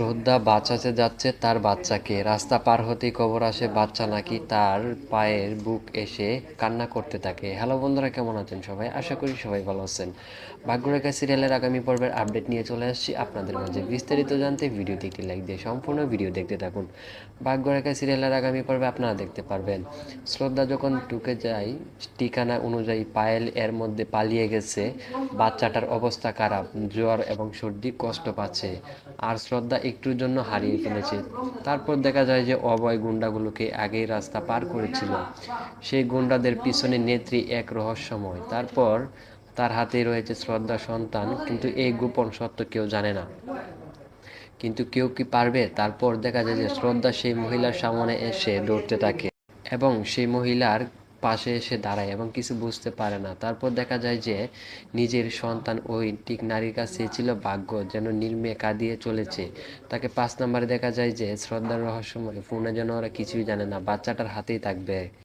শ্রদ্ধা বাঁচাতে যাচ্ছে তার বাচ্চাকে। রাস্তা পার হতেই খবর আসে, বাচ্চা নাকি তার পায়ের বুক এসে কান্না করতে থাকে। হ্যালো বন্ধুরা, কেমন আছেন সবাই? আশা করি সবাই ভালো আছেন। ভাগ্যরেখা সিরিয়ালের আগামী পর্বের আপডেট নিয়ে চলে আসছি আপনাদের মাঝে। বিস্তারিত জানতে ভিডিওটি একটি লাইক দিয়ে সম্পূর্ণ ভিডিও দেখতে থাকুন। ভাগ্যরেখা সিরিয়ালের আগামী পর্বে আপনারা দেখতে পারবেন। শ্রদ্ধা যখন ঢুকে যায়, ঠিকানা অনুযায়ী পায়েল এর মধ্যে পালিয়ে গেছে। বাচ্চাটার অবস্থা খারাপ, জ্বর এবং সর্দি কষ্ট পাচ্ছে। আর শ্রদ্ধা একটুর জন্য হারিয়ে ফেলেছে। তারপর দেখা যায় যে অভয় গুন্ডাগুলোকে আগেই রাস্তা পার করেছিল। সেই গুন্ডাদের পিছনে নেত্রী এক রহস্যময়। তারপর তার হাতেই রয়েছে শ্রদ্ধা সন্তান, কিন্তু এই গোপন সত্য কেউ জানে না। কিন্তু কেউ কি পারবে? তারপর দেখা যায় যে শ্রদ্ধা সেই মহিলার সামনে এসে দৌড়তে থাকে। এবং সেই মহিলার পাশে এসে দাঁড়ায় এবং কিছু বুঝতে পারে না। তারপর দেখা যায় যে নিজের সন্তান ওই ঠিক নারীর কাছে ছিল ভাগ্য যেন নির্মে কাঁদিয়ে চলেছে। তাকে পাঁচ নম্বরে দেখা যায় যে শ্রদ্ধার রহস্যময় ফোনে যেন ওরা কিছুই জানে না, বাচ্চাটার হাতেই থাকবে।